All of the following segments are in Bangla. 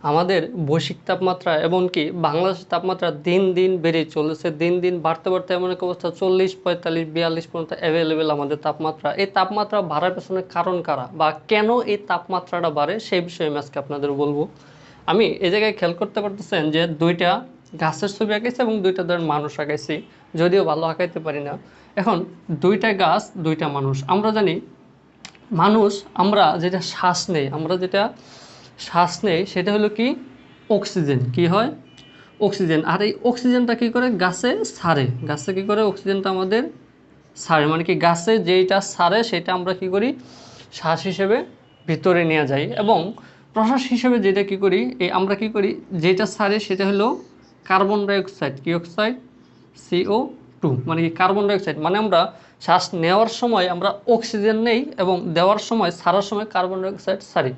আমাদের বৈশ্বিক তাপমাত্রা এমনকি বাংলাদেশের তাপমাত্রা দিন দিন বেড়ে চলেছে, দিন দিন বাড়তে বাড়তে এমন এক অবস্থা, চল্লিশ, পঁয়তাল্লিশ, বিয়াল্লিশ পর্যন্ত অ্যাভেলেবেল আমাদের তাপমাত্রা। এই তাপমাত্রা বাড়ার পেছনে কারণ কারা বা কেন এই তাপমাত্রাটা বাড়ে সেই বিষয়ে আমি আজকে আপনাদের বলব। আমি এই জায়গায় খেয়াল করতে পারতেছেন যে দুইটা গাছের ছবি আঁকাইছি এবং দুইটা ধরেন মানুষ আঁকাইছি যদিও ভালো আঁকাইতে পারি না। এখন দুইটা গাছ, দুইটা মানুষ। আমরা জানি মানুষ, আমরা যেটা শ্বাস নেই, আমরা যেটা শ্বাস নেয় সেটা হলো কি? অক্সিজেন। কি হয়? অক্সিজেন। আর এই অক্সিজেনটা কী করে? গাছে সারে। গাছে কি করে? অক্সিজেনটা আমাদের সারে। মানে কি গাছে যেইটা সারে, সেটা আমরা কি করি? শ্বাস হিসেবে ভিতরে নিয়ে যাই। এবং প্রশ্বাস হিসেবে যেটা কি করি? এই আমরা কি করি? যেটা সারে, সেটা হলো কার্বন ডাইঅক্সাইড। কি অক্সাইড? C O two. মানে কি কার্বন ডাইঅক্সাইড। মানে আমরা শ্বাস নেওয়ার সময় আমরা অক্সিজেন নেই এবং দেওয়ার সময়, সারার সময় কার্বন ডাইঅক্সাইড ছাড়ি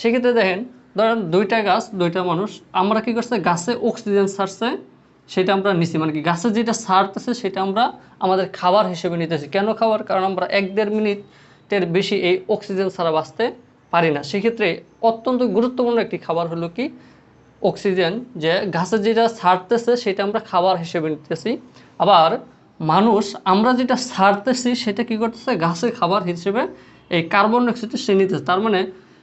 সেক্ষেত্রে দেখেন, ধরেন দুইটা গাছ, দুইটা মানুষ, আমরা কি করছে? গাছে অক্সিজেন ছাড়ছে, সেটা আমরা নিছি। মানে কি গাছে যেটা ছাড়তেছে, সেটা আমরা আমাদের খাবার হিসেবে নিতেছি। কেন খাবার? কারণ আমরা এক দেড় মিনিটের বেশি এই অক্সিজেন ছাড়া বাঁচতে পারি না। সেক্ষেত্রে অত্যন্ত গুরুত্বপূর্ণ একটি খাবার হলো কি? অক্সিজেন যে গাছে যেটা ছাড়তেছে, সেটা আমরা খাবার হিসেবে নিতেছি। আবার মানুষ, আমরা যেটা ছাড়তেছি, সেটা কি করতেছে? গাছে খাবার হিসেবে এই কার্বন ডাইঅক্সাইডটা সে নিতেছে। তার মানে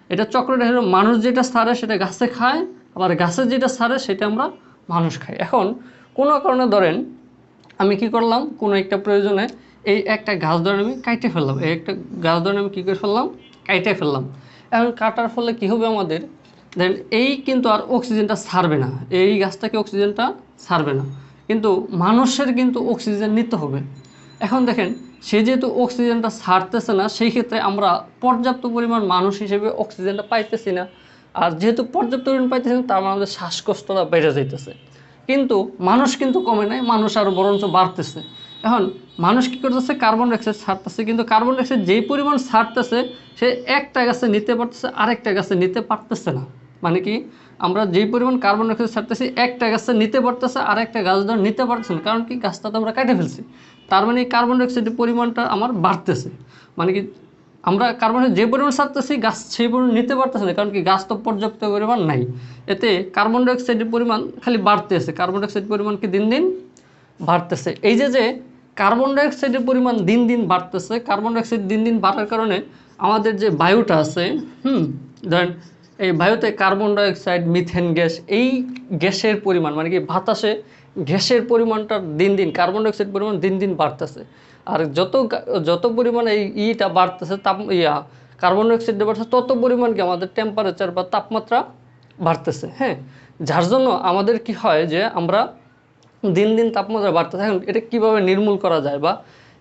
এটা চক্রটা হলো মানুষ যেটা সারে সেটা গাছে খায়, আবার গাছে যেটা সারে সেটা আমরা মানুষ খাই। এখন কোনো কারণে ধরেন আমি কি করলাম, কোনো একটা প্রয়োজনে এই একটা গাছ ধরে আমি কাইটে ফেললাম। এই একটা গাছ ধরে আমি কী করে ফেললাম? কাইটে ফেললাম। এখন কাটার ফলে কী হবে আমাদের? দেন এই কিন্তু আর অক্সিজেনটা ছাড়বে না। এই গাছটাকে অক্সিজেনটা ছাড়বে না। কিন্তু মানুষের কিন্তু অক্সিজেন নিতে হবে। এখন দেখেন সে যেহেতু অক্সিজেনটা ছাড়তেছে না, সেই ক্ষেত্রে আমরা পর্যাপ্ত পরিমাণ মানুষ হিসেবে অক্সিজেনটা পাইতেছি না। আর যেহেতু পর্যাপ্ত পরিমাণ পাইতেছি না, তার মানে আমাদের শ্বাসকষ্টটা বেড়ে যাইতেছে। কিন্তু মানুষ কিন্তু কমে নাই, মানুষ আরও বরঞ্চ বাড়তেছে। এখন মানুষ কী করতেছে? কার্বন ডাইঅক্সাইড ছাড়তেছে, কিন্তু কার্বন ডাইঅক্সাইড যেই পরিমাণ ছাড়তেছে, সে একটা গাছে নিতে পারতেছে, আরেকটা গাছে নিতে পারতেছে না। মানে কি? আমরা যেই পরিমাণ কার্বন ডাইঅক্সাইড ছাড়তেছি, একটা গাছে নিতে পারতেছে আর একটা গাছ ধর নিতে পারতেছে না। কারণ কি? গাছটা তো আমরা কেটে ফেলছি। তার মানে কার্বন ডাইঅক্সাইডের পরিমাণটা আমার বাড়তেছে। মানে কি আমরা কার্বন যে পরিমাণ ছাড়তেছি, গাছ সেই পরিমাণ নিতে পারতেছে না, কারণ কি গাছ তো পর্যাপ্ত পরিমাণ নাই। এতে কার্বন ডাইঅক্সাইডের পরিমাণ খালি বাড়তেছে। কার্বন ডাইঅক্সাইড পরিমাণ কি দিন দিন বাড়তেছে। এই যে যে কার্বন ডাইঅক্সাইডের পরিমাণ দিন দিন বাড়তেছে কার্বন ডাইঅক্সাইড দিন দিন বাড়ার কারণে আমাদের যে বায়ুটা আছে, হুম, ধরেন এই বায়ুতে কার্বন ডাইঅক্সাইড মিথেন গ্যাস এই গ্যাসের পরিমাণ মানে কি বাতাসে গ্যাসের পরিমাণটা দিন দিন কার্বন ডাইঅক্সাইড পরিমাণ দিন দিন বাড়তেছে। আর যত যত পরিমাণে এই ইটা বাড়তেছে, তাপ ইয়া কার্বন ডাইঅক্সাইড বাড়তেছে, তত পরিমাণ কি আমাদের টেম্পারেচার বা তাপমাত্রা বাড়তেছে হ্যাঁ? যার জন্য আমাদের কি হয় যে আমরা দিন দিন তাপমাত্রা বাড়তেছে। এখন এটা কীভাবে নির্মূল করা যায় বা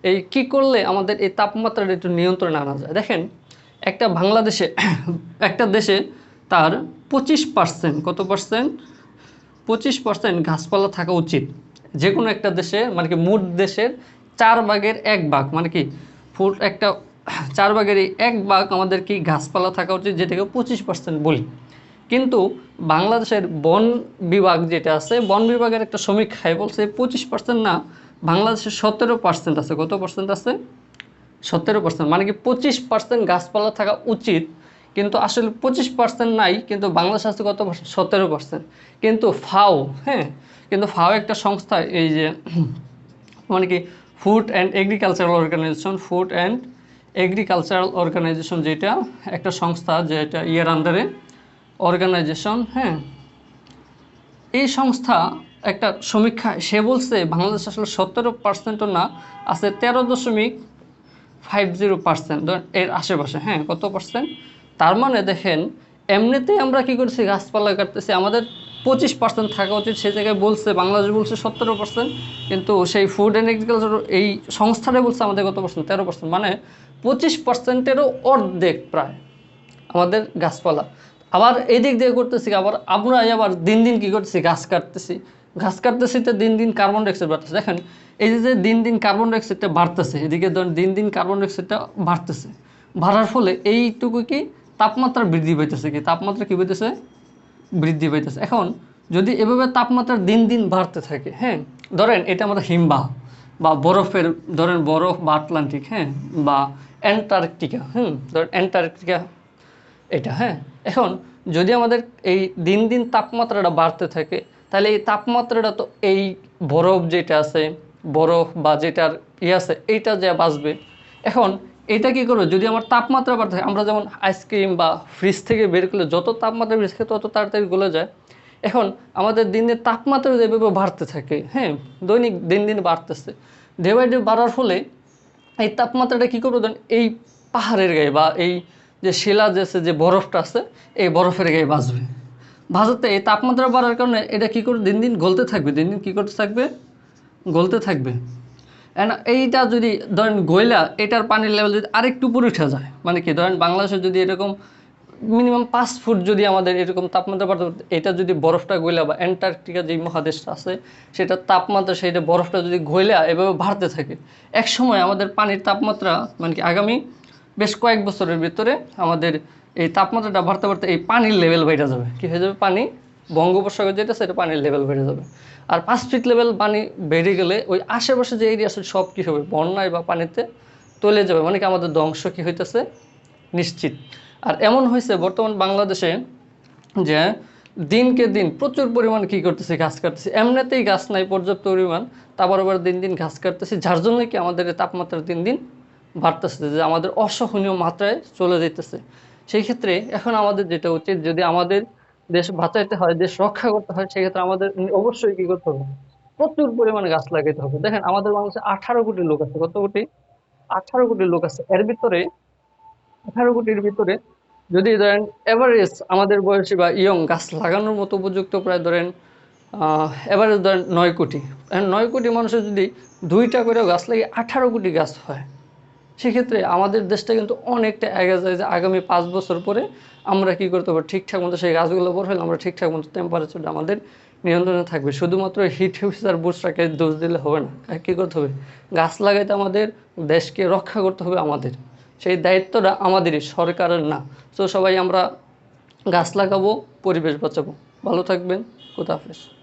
এই কি করলে আমাদের এই তাপমাত্রাটা একটু নিয়ন্ত্রণে আনা যায়? দেখেন, একটা বাংলাদেশে, একটা দেশে তার পঁচিশ পার্সেন্ট কত পার্সেন্ট পঁচিশ পার্সেন্ট গাছপালা থাকা উচিত। যে কোনো একটা দেশে মানে কি মোট দেশের চার ভাগের এক ভাগ মানে কি ফুট একটা চার ভাগের এক ভাগ আমাদের কি গাছপালা থাকা উচিত, যেটাকে পঁচিশ পার্সেন্ট বলি। কিন্তু বাংলাদেশের বন বিভাগ যেটা আছে, বন বিভাগের একটা সমীক্ষায় বলছে পঁচিশ পার্সেন্ট না, বাংলাদেশের সতেরো পার্সেন্ট আছে। কত পার্সেন্ট আছে? সতেরো পার্সেন্ট মানে কি পঁচিশ পার্সেন্ট গাছপালা থাকা উচিত কিন্তু আসলে পঁচিশ পার্সেন্ট নাই, কিন্তু বাংলাদেশ আছে কত সতেরো পার্সেন্ট কিন্তু ফাও হ্যাঁ কিন্তু ফাও একটা সংস্থা, এই যে মানে কি food and agricultural organisation food and agricultural organisation যেটা, একটা সংস্থা যেটা ইয়ার আন্ডারে অর্গানাইজেশন হ্যাঁ। এই সংস্থা একটা সমীক্ষায় সে বলছে বাংলাদেশ আসলে সতেরো পার্সেন্টও না, আছে তেরো দশমিক ফাইভ জিরো পার্সেন্ট এর আশেপাশে হ্যাঁ কত পার্সেন্ট তার মানে দেখেন, এমনিতেই আমরা কি করছি, গাছপালা কাটতেছি। আমাদের পঁচিশ পার্সেন্ট থাকা উচিত, সেই জায়গায় বলছে, বাংলাদেশ বলছে সতেরো পার্সেন্ট কিন্তু সেই ফুড অ্যান্ড এগ্রিকালচার এই সংস্থাটাই বলছে আমাদের কত পার্সেন্ট তেরো পার্সেন্ট মানে পঁচিশ পার্সেন্টেরও অর্ধেক প্রায় আমাদের গাছপালা। আবার এই দিক দিয়ে করতেছি, আবার আমরা আবার দিন দিন কি করতেছি, গাছ কাটতেছি। গাছ কাটতেছি তো দিন দিন কার্বন ডাইঅক্সাইড বাড়তেছে। দেখেন, এই যে দিন দিন কার্বন ডাইঅক্সাইডটা বাড়তেছে, এদিকে ধরেন দিন দিন কার্বন ডাইঅক্সাইডটা বাড়তেছে। বাড়ার ফলে এইটুকু কি তাপমাত্রা বৃদ্ধি পাইতেছে কি? তাপমাত্রা কি পাইতেছে? বৃদ্ধি পাইতেছে। এখন, যদি এভাবে তাপমাত্রা দিন দিন বাড়তে থাকে হ্যাঁ ধরেন এটা আমাদের হিমবাহ বা বরফের, ধরেন বরফ বা আটলান্টিক হ্যাঁ বা অ্যান্টার্কটিকা, হুম, ধরেন অ্যান্টার্কটিকা এটা হ্যাঁ। এখন, যদি আমাদের এই দিন দিন তাপমাত্রাটা বাড়তে থাকে, তাহলে এই তাপমাত্রাটা তো এই বরফ যেটা আছে, বরফ বা যেটার ইয়ে আছে, এইটা যে বাঁচবে। এখন এটা কি করবে? যদি আমার তাপমাত্রা বাড়তে আমরা যেমন আইসক্রিম বা ফ্রিজ থেকে বের করলে যত তাপমাত্রা বেশি থাকে, তত তাড়াতাড়ি গলে যায়। এখন আমাদের দিন দিন তাপমাত্রা যেভাবে বাড়তে থাকে হ্যাঁ দৈনিক দিন দিন বাড়তেছে। ডে বাই ডে বাড়ার ফলে এই তাপমাত্রাটা কী করবে? এই পাহাড়ের গায়ে বা এই যে শিলা যে আছে, যে বরফটা আছে, এই বরফের গায়ে বাঁচবে ভাজাতে এই তাপমাত্রা বাড়ার কারণে এটা কী করে দিন দিন গলতে থাকবে। দিন দিন কী করতে থাকবে? গলতে থাকবে। এইটা যদি ধরেন গইলা এটার পানির লেভেল যদি আরেকটু উপরে উঠে যায় মানে কি, ধরেন বাংলাদেশে যদি এরকম মিনিমাম পাঁচ ফুট যদি আমাদের এরকম তাপমাত্রা বাড়তে এটা যদি বরফটা গইলা বা অ্যান্টার্কটিকা যে মহাদেশটা আছে, সেটা তাপমাত্রা সেইটা বরফটা যদি গইলা এভাবে বাড়তে থাকে, এক সময় আমাদের পানির তাপমাত্রা মানে কি, আগামী বেশ কয়েক বছরের ভিতরে আমাদের এই তাপমাত্রাটা বাড়তে বাড়তে এই পানির লেভেল বেড়ে যাবে। কি হয়ে যাবে? পানি বঙ্গোপসাগর যেটা, সেটা পানির লেভেল বেড়ে যাবে। আর পাঁচ ফিট লেভেল পানি বেড়ে গেলে ওই আশেপাশে যে এরিয়া আছে, সব কী হবে? বন্যায় বা পানিতে তলে যাবে মানে কি আমাদের ধ্বংস কী হইতেছে? নিশ্চিত। আর এমন হয়েছে বর্তমান বাংলাদেশে যে দিনকে দিন প্রচুর পরিমাণ কি করতেছে? ঘাস কাটতেছে। এমনিতেই গাছ নাই, পর্যাপ্ত পরিমাণ। তারপর আবার দিন দিন ঘাস কাটতেছে, যার জন্য কি আমাদের তাপমাত্রা দিন দিন বাড়তেছে, যে আমাদের অসহনীয় মাত্রায় চলে যেতেছে সেই ক্ষেত্রে এখন আমাদের যেটা উচিত, যদি আমাদের দেশ বাঁচাইতে হয়, দেশ রক্ষা করতে হয়, সেক্ষেত্রে আমাদের অবশ্যই কি করতে হবে? প্রচুর পরিমাণে গাছ লাগাইতে হবে। দেখেন, আমাদের বাংলাদেশে আঠারো কোটি লোক আছে। কত কোটি? আঠারো কোটি লোক আছে। এর ভিতরে, আঠারো কোটির ভিতরে যদি ধরেন এভারেজ আমাদের বয়সী বা ইয়ং গাছ লাগানোর মতো উপযুক্ত প্রায় ধরেন এভারেজ ধরেন নয় কোটি। নয় কোটি মানুষের যদি দুইটা করে গাছ লাগে আঠারো কোটি গাছ হয় সেক্ষেত্রে আমাদের দেশটা কিন্তু অনেকটা এগিয়ে যায় যে আগামী পাঁচ বছর পরে আমরা কি করতে পারব? ঠিকঠাক মতো সেই গাছগুলো বড় হলে আমরা ঠিকঠাক মতো টেম্পারেচারটা আমাদের নিয়ন্ত্রণে থাকবে। শুধুমাত্র হিট হিউসার বুস্টারকে দোষ দিলে হবে না। কী করতে হবে? গাছ লাগাইতে আমাদের দেশকে রক্ষা করতে হবে আমাদের। সেই দায়িত্বটা আমাদেরই, সরকারের না। তো সবাই আমরা গাছ লাগাবো, পরিবেশ বাঁচাবো। ভালো থাকবেন। খুদা হাফেজ।